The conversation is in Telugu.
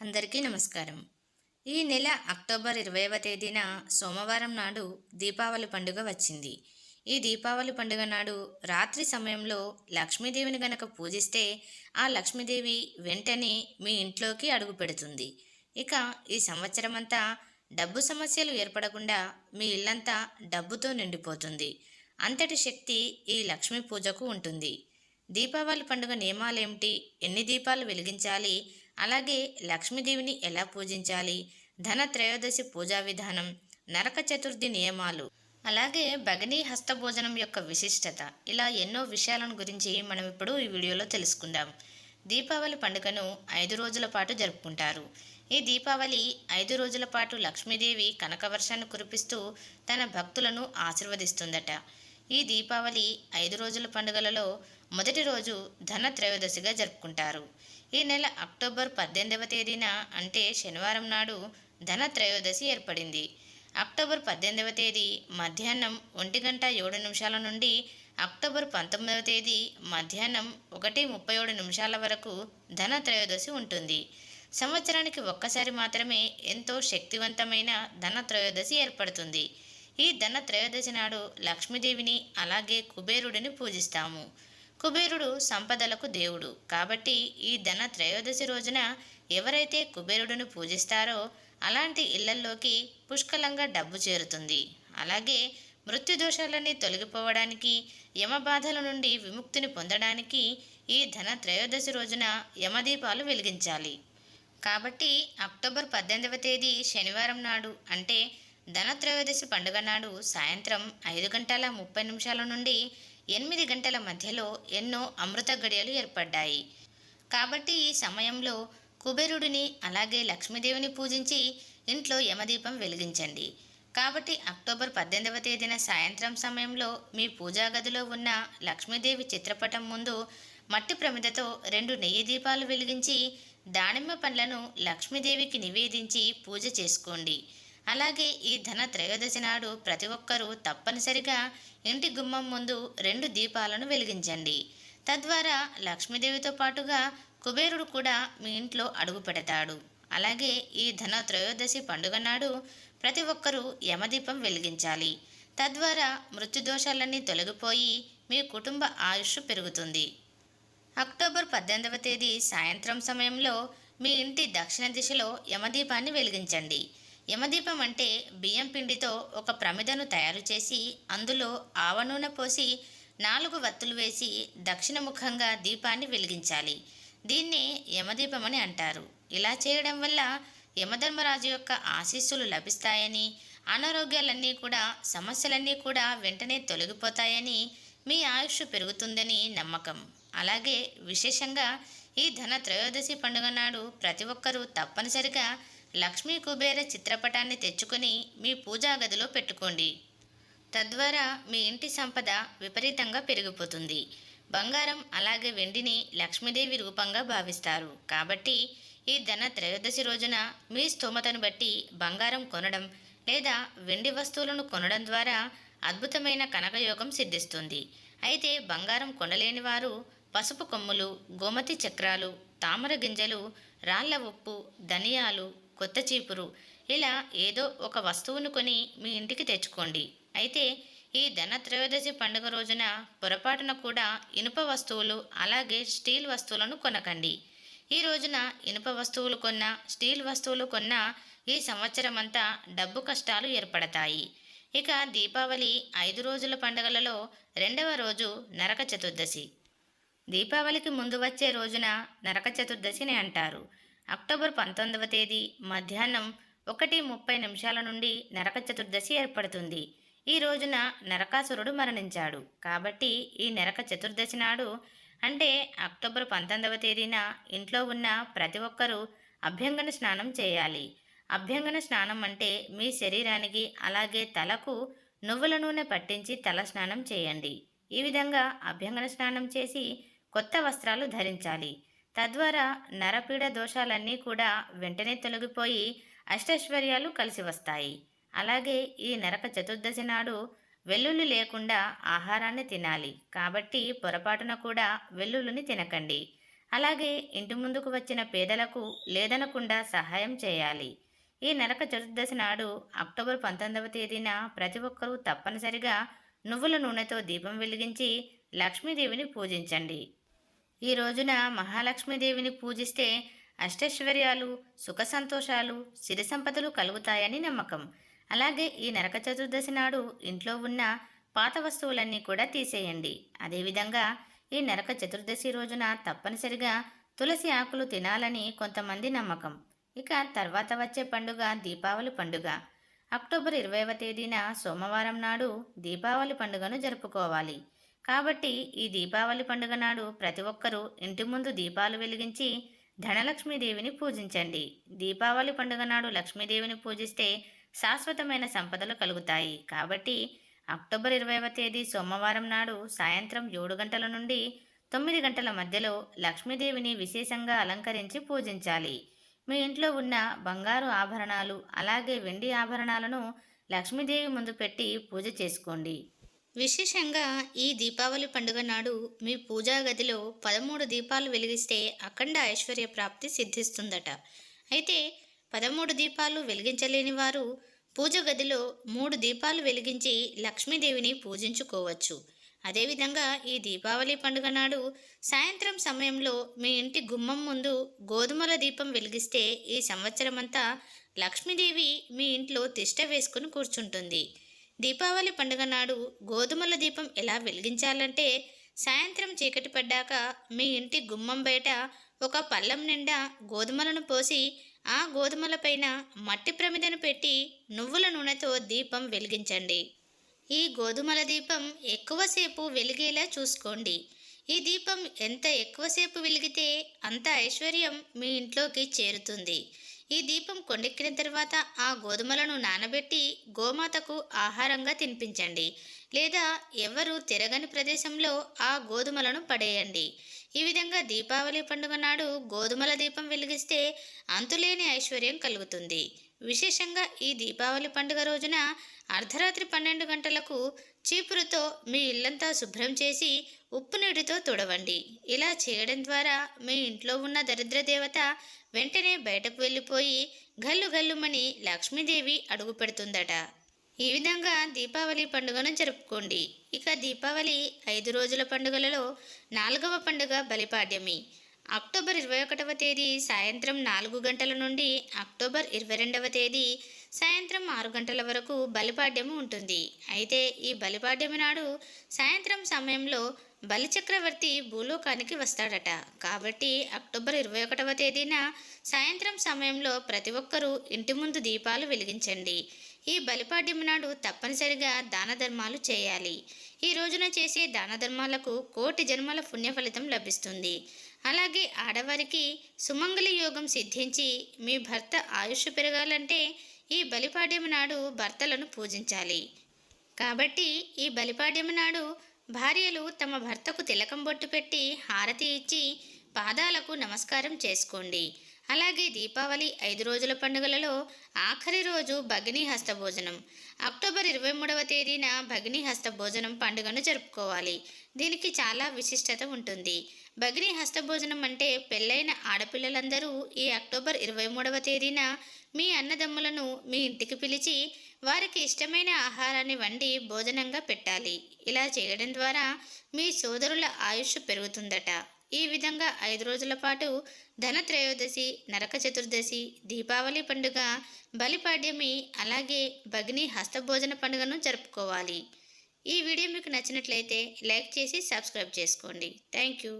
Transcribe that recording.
అందరికీ నమస్కారం. ఈ నెల అక్టోబర్ ఇరవైవ తేదీన సోమవారం నాడు దీపావళి పండుగ వచ్చింది. ఈ దీపావళి పండుగ నాడు రాత్రి సమయంలో లక్ష్మీదేవిని గనక పూజిస్తే ఆ లక్ష్మీదేవి వెంటనే మీ ఇంట్లోకి అడుగు పెడుతుంది. ఇక ఈ సంవత్సరం అంతా డబ్బు సమస్యలు ఏర్పడకుండా మీ ఇల్లంతా డబ్బుతో నిండిపోతుంది. అంతటి శక్తి ఈ లక్ష్మీ పూజకు ఉంటుంది. దీపావళి పండుగ నియమాలేమిటి? ఎన్ని దీపాలు వెలిగించాలి? అలాగే లక్ష్మీదేవిని ఎలా పూజించాలి? ధన త్రయోదశి పూజా విధానం నరక చతుర్థి నియమాలు అలాగే భగనీ హస్తభోజనం యొక్క విశిష్టత. ఇలా ఎన్నో విషయాలను గురించి మనం ఇప్పుడు ఈ వీడియోలో తెలుసుకుందాం. దీపావళి పండుగను ఐదు రోజుల పాటు జరుపుకుంటారు. ఈ దీపావళి ఐదు రోజుల పాటు లక్ష్మీదేవి కనకవర్షాన్ని కురిపిస్తూ తన భక్తులను ఆశీర్వదిస్తుందట. ఈ దీపావళి ఐదు రోజుల పండుగలలో మొదటి రోజు ధన త్రయోదశిగా జరుపుకుంటారు. ఈ నెల అక్టోబర్ పద్దెనిమిదవ తేదీన అంటే శనివారం నాడు ధన త్రయోదశి ఏర్పడింది. అక్టోబర్ పద్దెనిమిదవ తేదీ మధ్యాహ్నం ఒంటి గంట ఏడు నిమిషాల నుండి అక్టోబర్ పంతొమ్మిదవ తేదీ మధ్యాహ్నం ఒకటి ముప్పై ఏడు నిమిషాల వరకు ధన త్రయోదశి ఉంటుంది. సంవత్సరానికి ఒక్కసారి మాత్రమే ఎంతో శక్తివంతమైన ధన త్రయోదశి ఏర్పడుతుంది. ఈ ధన త్రయోదశి నాడు లక్ష్మీదేవిని అలాగే కుబేరుడిని పూజిస్తాము. కుబేరుడు సంపదలకు దేవుడు. కాబట్టి ఈ ధన త్రయోదశి రోజున ఎవరైతే కుబేరుడును పూజిస్తారో అలాంటి ఇళ్ళల్లోకి పుష్కలంగా డబ్బు చేరుతుంది. అలాగే మృత్యుదోషాలన్నీ తొలగిపోవడానికి యమబాధల నుండి విముక్తిని పొందడానికి ఈ ధన త్రయోదశి రోజున యమదీపాలు వెలిగించాలి. కాబట్టి అక్టోబర్ పద్దెనిమిదవ తేదీ శనివారం నాడు అంటే ధనత్రయోదశి పండుగ నాడు సాయంత్రం ఐదు గంటల ముప్పై నిమిషాల నుండి ఎనిమిది గంటల మధ్యలో ఎన్నో అమృత గడియలు ఏర్పడ్డాయి. కాబట్టి ఈ సమయంలో కుబేరుడిని అలాగే లక్ష్మీదేవిని పూజించి ఇంట్లో యమదీపం వెలిగించండి. కాబట్టి అక్టోబర్ పద్దెనిమిదవ తేదీన సాయంత్రం సమయంలో మీ పూజా గదిలో ఉన్న లక్ష్మీదేవి చిత్రపటం ముందు మట్టి ప్రమిదతో రెండు నెయ్యి దీపాలు వెలిగించి దానిమ్మ పండ్లను లక్ష్మీదేవికి నివేదించి పూజ చేసుకోండి. అలాగే ఈ ధన త్రయోదశి నాడు ప్రతి ఒక్కరూ తప్పనిసరిగా ఇంటి గుమ్మం ముందు రెండు దీపాలను వెలిగించండి. తద్వారా లక్ష్మీదేవితో పాటుగా కుబేరుడు కూడా మీ ఇంట్లో అడుగు పెడతాడు. అలాగే ఈ ధన త్రయోదశి పండుగ నాడు ప్రతి ఒక్కరూ యమదీపం వెలిగించాలి. తద్వారా మృత్యుదోషాలన్నీ తొలగిపోయి మీ కుటుంబ ఆయుష్ పెరుగుతుంది. అక్టోబర్ పద్దెనిమిదవ తేదీ సాయంత్రం సమయంలో మీ ఇంటి దక్షిణ దిశలో యమదీపాన్ని వెలిగించండి. యమదీపం అంటే బియ్యం పిండితో ఒక ప్రమిదను తయారు చేసి అందులో ఆవ నూనె పోసి నాలుగు వత్తులు వేసి దక్షిణముఖంగా దీపాన్ని వెలిగించాలి. దీన్నే యమదీపం అని అంటారు. ఇలా చేయడం వల్ల యమధర్మరాజు యొక్క ఆశీస్సులు లభిస్తాయని అనారోగ్యాలన్నీ కూడా సమస్యలన్నీ కూడా వెంటనే తొలగిపోతాయని మీ ఆయుష్ పెరుగుతుందని నమ్మకం. అలాగే విశేషంగా ఈ ధన త్రయోదశి పండుగ నాడు ప్రతి ఒక్కరూ తప్పనిసరిగా లక్ష్మీ కుబేర చిత్రపటాన్ని తెచ్చుకొని మీ పూజా గదిలో పెట్టుకోండి. తద్వారా మీ ఇంటి సంపద విపరీతంగా పెరిగిపోతుంది. బంగారం అలాగే వెండిని లక్ష్మీదేవి రూపంగా భావిస్తారు. కాబట్టి ఈ ధన త్రయోదశి రోజున మీ స్తోమతను బట్టి బంగారం కొనడం లేదా వెండి వస్తువులను కొనడం ద్వారా అద్భుతమైన కనకయోగం సిద్ధిస్తుంది. అయితే బంగారం కొనలేని వారు పసుపు కొమ్ములు గోమతి చక్రాలు తామర గింజలు రాళ్ళ ఉప్పు ధనియాలు కొత్త చీపురు. ఇలా ఏదో ఒక వస్తువును కొని మీ ఇంటికి తెచ్చుకోండి. అయితే ఈ ధన త్రయోదశి పండుగ రోజున పొరపాటున కూడా ఇనుప వస్తువులు అలాగే స్టీల్ వస్తువులను కొనకండి. ఈ రోజున ఇనుప వస్తువులు కొన్న స్టీల్ వస్తువులు కొన్న ఈ సంవత్సరం అంతా డబ్బు కష్టాలు ఏర్పడతాయి. ఇక దీపావళి ఐదు రోజుల పండుగలలో రెండవ రోజు నరక చతుర్దశి. దీపావళికి ముందు వచ్చే రోజున నరక చతుర్దశిని అంటారు. అక్టోబర్ పంతొమ్మిదవ తేదీ మధ్యాహ్నం ఒకటి ముప్పై నిమిషాల నుండి నరక చతుర్దశి ఏర్పడుతుంది. ఈ రోజున నరకాసురుడు మరణించాడు. కాబట్టి ఈ నరక చతుర్దశి నాడు అంటే అక్టోబర్ పంతొమ్మిదవ తేదీన ఇంట్లో ఉన్న ప్రతి ఒక్కరూ అభ్యంగన స్నానం చేయాలి. అభ్యంగన స్నానం అంటే మీ శరీరానికి అలాగే తలకు నువ్వుల నూనె పట్టించి తల స్నానం చేయండి. ఈ విధంగా అభ్యంగన స్నానం చేసి కొత్త వస్త్రాలు ధరించాలి. తద్వారా నరపీడ దోషాలన్నీ కూడా వెంటనే తొలగిపోయి అష్టైశ్వర్యాలు కలిసి వస్తాయి. అలాగే ఈ నరక చతుర్దశి నాడు వెల్లుల్లి లేకుండా ఆహారాన్ని తినాలి. కాబట్టి పొరపాటున కూడా వెల్లుల్లిని తినకండి. అలాగే ఇంటి ముందుకు వచ్చిన పేదలకు లేదనకుండా సహాయం చేయాలి. ఈ నరక చతుర్దశి నాడు అక్టోబర్ పంతొమ్మిదవ తేదీన ప్రతి ఒక్కరూ తప్పనిసరిగా నువ్వుల నూనెతో దీపం వెలిగించి లక్ష్మీదేవిని పూజించండి. ఈ రోజున మహాలక్ష్మీదేవిని పూజిస్తే అష్టైశ్వర్యాలు సుఖ సంతోషాలు సిరి సంపదలు కలుగుతాయని నమ్మకం. అలాగే ఈ నరక చతుర్దశి నాడు ఇంట్లో ఉన్న పాత వస్తువులన్నీ కూడా తీసేయండి. అదేవిధంగా ఈ నరక చతుర్దశి రోజున తప్పనిసరిగా తులసి ఆకులు తినాలని కొంతమంది నమ్మకం. ఇక తర్వాత వచ్చే పండుగ దీపావళి పండుగ. అక్టోబర్ ఇరవైవ తేదీన సోమవారం నాడు దీపావళి పండుగను జరుపుకోవాలి. కాబట్టి ఈ దీపావళి పండుగ నాడు ప్రతి ఒక్కరూ ఇంటి ముందు దీపాలు వెలిగించి ధనలక్ష్మీదేవిని పూజించండి. దీపావళి పండుగ నాడు లక్ష్మీదేవిని పూజిస్తే శాశ్వతమైన సంపదలు కలుగుతాయి. కాబట్టి అక్టోబర్ ఇరవైవ తేదీ సోమవారం నాడు సాయంత్రం ఏడు గంటల నుండి తొమ్మిది గంటల మధ్యలో లక్ష్మీదేవిని విశేషంగా అలంకరించి పూజించాలి. మీ ఇంట్లో ఉన్న బంగారు ఆభరణాలు అలాగే వెండి ఆభరణాలను లక్ష్మీదేవి ముందు పెట్టి పూజ చేసుకోండి. విశేషంగా ఈ దీపావళి పండుగ నాడు మీ పూజా గదిలో పదమూడు దీపాలు వెలిగిస్తే అఖండ ఐశ్వర్య ప్రాప్తి సిద్ధిస్తుందట. అయితే పదమూడు దీపాలు వెలిగించలేని వారు పూజ గదిలో మూడు దీపాలు వెలిగించి లక్ష్మీదేవిని పూజించుకోవచ్చు. అదేవిధంగా ఈ దీపావళి పండుగ నాడు సాయంత్రం సమయంలో మీ ఇంటి గుమ్మం ముందు గోధుమల దీపం వెలిగిస్తే ఈ సంవత్సరమంతా లక్ష్మీదేవి మీ ఇంట్లో తిష్ట వేసుకుని కూర్చుంటుంది. దీపావళి పండుగ నాడు గోధుమల దీపం ఎలా వెలిగించాలంటే సాయంత్రం చీకటి పడ్డాక మీ ఇంటి గుమ్మం బయట ఒక పళ్ళం నిండా గోధుమలను పోసి ఆ గోధుమలపైన మట్టి ప్రమిదను పెట్టి నువ్వుల నూనెతో దీపం వెలిగించండి. ఈ గోధుమల దీపం ఎక్కువసేపు వెలిగేలా చూసుకోండి. ఈ దీపం ఎంత ఎక్కువసేపు వెలిగితే అంత ఐశ్వర్యం మీ ఇంట్లోకి చేరుతుంది. ఈ దీపం కొండెక్కిన తర్వాత ఆ గోధుమలను నానబెట్టి గోమాతకు ఆహారంగా తినిపించండి. లేదా ఎవరు తిరగని ప్రదేశంలో ఆ గోధుమలను పడేయండి. ఈ విధంగా దీపావళి పండుగ నాడు గోధుమల దీపం వెలిగిస్తే అంతులేని ఐశ్వర్యం కలుగుతుంది. విశేషంగా ఈ దీపావళి పండుగ రోజున అర్ధరాత్రి పన్నెండు గంటలకు చీపురుతో మీ ఇల్లంతా శుభ్రం చేసి ఉప్పు నీటితో తుడవండి. ఇలా చేయడం ద్వారా మీ ఇంట్లో ఉన్న దరిద్ర దేవత వెంటనే బయటకు వెళ్ళిపోయి గల్లు గల్లుమని లక్ష్మీదేవి అడుగు పెడుతుందట. ఈ విధంగా దీపావళి పండుగను జరుపుకోండి. ఇక దీపావళి ఐదు రోజుల పండుగలలో నాలుగవ పండుగ బలిపాడ్యమి. అక్టోబర్ ఇరవై ఒకటవ తేదీ సాయంత్రం నాలుగు గంటల నుండి అక్టోబర్ ఇరవై రెండవ తేదీ సాయంత్రం ఆరు గంటల వరకు బలిపాడ్యము ఉంటుంది. అయితే ఈ బలిపాడ్యము నాడు సాయంత్రం సమయంలో బలిచక్రవర్తి భూలోకానికి వస్తాడట. కాబట్టి అక్టోబర్ ఇరవై ఒకటవ తేదీన సాయంత్రం సమయంలో ప్రతి ఒక్కరూ ఇంటి ముందు దీపాలు వెలిగించండి. ఈ బలిపాడ్యం నాడు తప్పనిసరిగా దాన ధర్మాలు చేయాలి. ఈ రోజున చేసే దాన ధర్మాలకు కోటి జన్మల పుణ్య ఫలితం లభిస్తుంది. అలాగే ఆడవారికి సుమంగళ యోగం సిద్ధించి మీ భర్త ఆయుష్ పెరగాలంటే ఈ బలిపాడ్యం నాడు భర్తలను పూజించాలి. కాబట్టి ఈ బలిపాడ్యం నాడు భార్యలు తమ భర్తకు తిలకం బొట్టు పెట్టి హారతి ఇచ్చి పాదాలకు నమస్కారం చేసుకోండి. అలాగే దీపావళి ఐదు రోజుల పండుగలలో ఆఖరి రోజు భగిని హస్తభోజనం అక్టోబర్ ఇరవై మూడవ తేదీన భగిని హస్తభోజనం పండుగను జరుపుకోవాలి. దీనికి చాలా విశిష్టత ఉంటుంది. భగిని హస్తభోజనం అంటే పెళ్ళైన ఆడపిల్లలందరూ ఈ అక్టోబర్ ఇరవై మూడవ తేదీన మీ అన్నదమ్ములను మీ ఇంటికి పిలిచి వారికి ఇష్టమైన ఆహారాన్ని వండి భోజనంగా పెట్టాలి. ఇలా చేయడం ద్వారా మీ సోదరుల ఆయుష్ పెరుగుతుందట. ఈ విధంగా ఐదు రోజుల పాటు ధనత్రయోదశి నరక చతుర్దశి దీపావళి పండుగ బలిపాడ్యమి అలాగే భగిని హస్తభోజన పండుగను జరుపుకోవాలి. ఈ వీడియో మీకు నచ్చినట్లయితే లైక్ చేసి సబ్స్క్రైబ్ చేసుకోండి. Thank you.